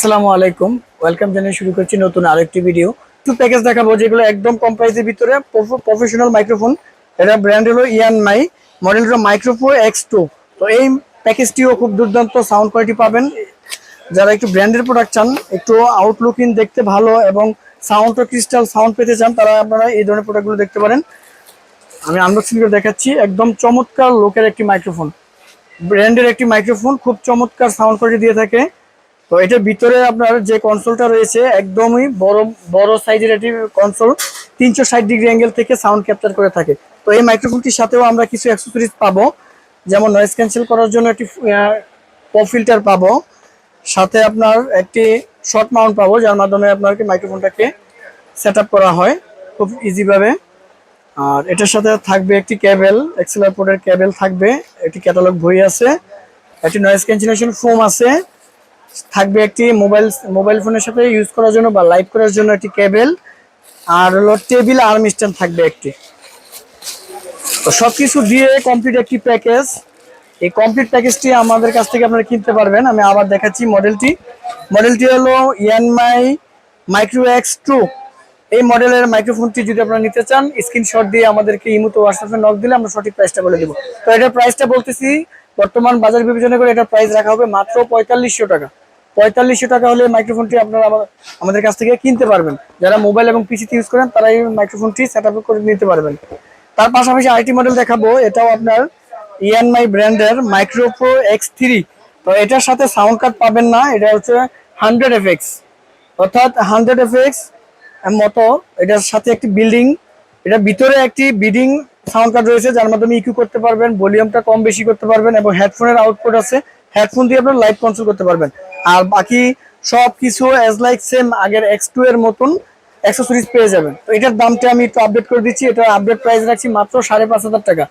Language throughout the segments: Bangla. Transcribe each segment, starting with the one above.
আসসালামু আলাইকুম। ওয়েলকাম জানিয়ে শুরু করছি নতুন আরেকটি ভিডিও কিছু প্যাকেজ দেখাবো যেগুলো একদম কম প্রাইসের ভিতরে। প্রফেশনাল মাইক্রোফোন এটা ব্র্যান্ড হলো ইয়ান মাই মডেল হলো মাইক্রোফো এক্স টু তো এই প্যাকেজটিও খুব দুর্দান্ত সাউন্ড কোয়ালিটি পাবেন। যারা একটু ব্র্যান্ডের প্রোডাক্ট চান, একটু আউটলুকিং দেখতে ভালো এবং সাউন্ডটা ক্রিস্টাল সাউন্ড পেতে চান, তারা আপনারা এই ধরনের প্রোডাক্টগুলো দেখতে পারেন। আমি আনবক্সিং করে দেখাচ্ছি, একদম চমৎকার লোকের একটি মাইক্রোফোন ব্র্যান্ডের একটি মাইক্রোফোন খুব চমৎকার সাউন্ড কোয়ালিটি দিয়ে থাকে। তো এটার ভিতরে আপনার যে কনসোলটা রয়েছে, একদমই বড় বড় সাইজের একটি কনসোল তিনশো ষাট ডিগ্রি অ্যাঙ্গেল থেকে সাউন্ড ক্যাপচার করে থাকে। তো এই মাইক্রোফোনটির সাথেও আমরা কিছু অ্যাক্সেসরিজ পাবো। যেমন নয়েজ ক্যান্সেল করার জন্য একটি পপ ফিল্টার পাবো। সাথে আপনার একটি শর্ট মাউন্ট পাবো, যার মাধ্যমে আপনাকে মাইক্রোফোনটাকে সেট করা হয় খুব ইজিভাবে আর এটার সাথে থাকবে একটি ক্যাবেল এক্সেলার পোর্টের কেবল থাকবে, একটি ক্যাটালগ বই আছে, একটি নয়েজ ক্যান্সেলেশন ফোম আছে থাকবে একটি মোবাইল মোবাইল ফোনের সাথে ইউজ করার জন্য বা লাইভ করার জন্য একটি কেবেল আর হলো টেবিল আর্ম স্ট্যান্ড থাকবে একটি। তো সব কিছু দিয়ে কমপ্লিট একটি প্যাকেজ এই কমপ্লিট প্যাকেজটি আমাদের কাছ থেকে আপনারা কিনতে পারবেন। আমি আবার দেখাচ্ছি মডেলটি মডেলটি হলো ইয়ানমাই মাইক্রো এক্স টু এই মডেলের মাইক্রোফোনটি যদি আপনারা নিতে চান স্ক্রিনশট দিয়ে আমাদেরকে ইমুতে হোয়াটসঅ্যাপে নক দিলে আমরা সঠিক প্রাইসটা বলে দেবো। তো এটার প্রাইসটা বলতেছি, বর্তমান বাজার বিবেচনা করে এটার প্রাইস রাখা হবে মাত্র পঁয়তাল্লিশশো টাকা। পঁয়তাল্লিশশো টাকা হলে মাইক্রোফোনটি আপনারা আমাদের কাছ থেকে কিনতে পারবেন। যারা মোবাইল এবং পিসিতে ইউজ করেন তারা এই মাইক্রোফোনটি সেট করে নিতে পারবেন। তার পাশাপাশি আইটি মডেল দেখাবো, এটাও আপনার ইএনমাই ব্র্যান্ডের মাইক্রোপ্রো এক্স থ্রি তো এটার সাথে সাউন্ড কার্ড পাবেন না, এটা হচ্ছে হান্ড্রেড এফএক্স অর্থাৎ হান্ড্রেড এফএক্স মতো এটার সাথে একটি বিল্ডিং এটার ভিতরে একটি বিডিং সাউন্ড কার্ড রয়েছে, যার মাধ্যমে ইকিউ করতে পারবেন ভলিউমটা কম বেশি করতে পারবেন, এবং হেডফোনের আউটপুট আছে হেডফোন দিয়ে আপনার লাইভ কন্ট্রোল করতে পারবেন। আর বাকি সব কিছু অ্যাজ লাইক সেম আগের এক্স টু এর মতন অ্যাক্সেসরিজ পেয়ে যাবেন। তো এটার দামটা আমি একটু আপডেট করে দিচ্ছি, এটা আপডেট প্রাইস রাখছি মাত্র সাড়ে পাঁচ হাজার টাকা।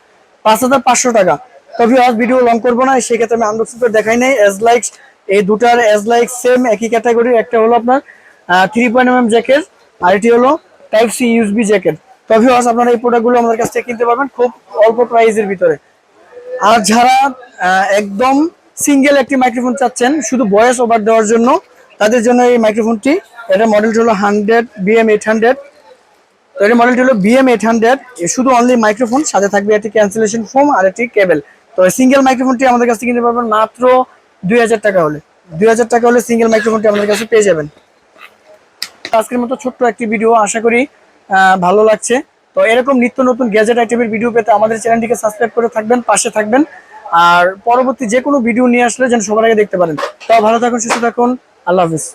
পাঁচ হাজার পাঁচশো টাকা। তবে আজ ভিডিও লং করব না, সেক্ষেত্রে আমি আনবক্সিং করে দেখাই নাই। অ্যাজ লাইক এই দুটার অ্যাজ লাইক সেম একই ক্যাটাগরির একটা হলো আপনার থ্রি পয়েন্ট এম জ্যাকেট আর এটি হলো টাইপ সি ইউএসবি জ্যাকেট তবে আজ আপনারা এই প্রোডাক্টগুলো আমাদের কাছ থেকে কিনতে পারবেন খুব অল্প প্রাইসের ভিতরে। আর যারা একদম সিঙ্গেল একটি মাইক্রোফোন চাচ্ছেন, শুধু ভয়েস ওভার দেওয়ার জন্য, তাদের জন্য এই মাইক্রোফোনটি এটা মডেলটি হলো হান্ড্রেড বিএম এইট হান্ড্রেড তো এর মডেলটি হলো বিএম এইট হান্ড্রেড শুধু অনলি মাইক্রোফোন সাথে থাকবে একটি ক্যান্সেলেশন ফোম আর একটি কেবল তো সিঙ্গেল মাইক্রোফোনটি আমাদের কাছে কিনতে পারবেন মাত্র দুই হাজার টাকা হলে। দুই হাজার টাকা হলে সিঙ্গেল মাইক্রোফোনটি আমাদের কাছে পেয়ে যাবেন। আজকের মতো ছোট্ট একটি ভিডিও আশা করি ভালো লাগছে। তো এরকম নিত্য নতুন গ্যাজেট আইটেমের ভিডিও পেতে আমাদের চ্যানেলটিকে সাবস্ক্রাইব করে থাকবেন, পাশে থাকবেন। আর পরবর্তী যে কোনো ভিডিও নিয়ে আসলে যেন সবার আগে দেখতে পারেন। তো ভালো থাকুন, সুস্থ থাকুন। আল্লাহ হাফিজ।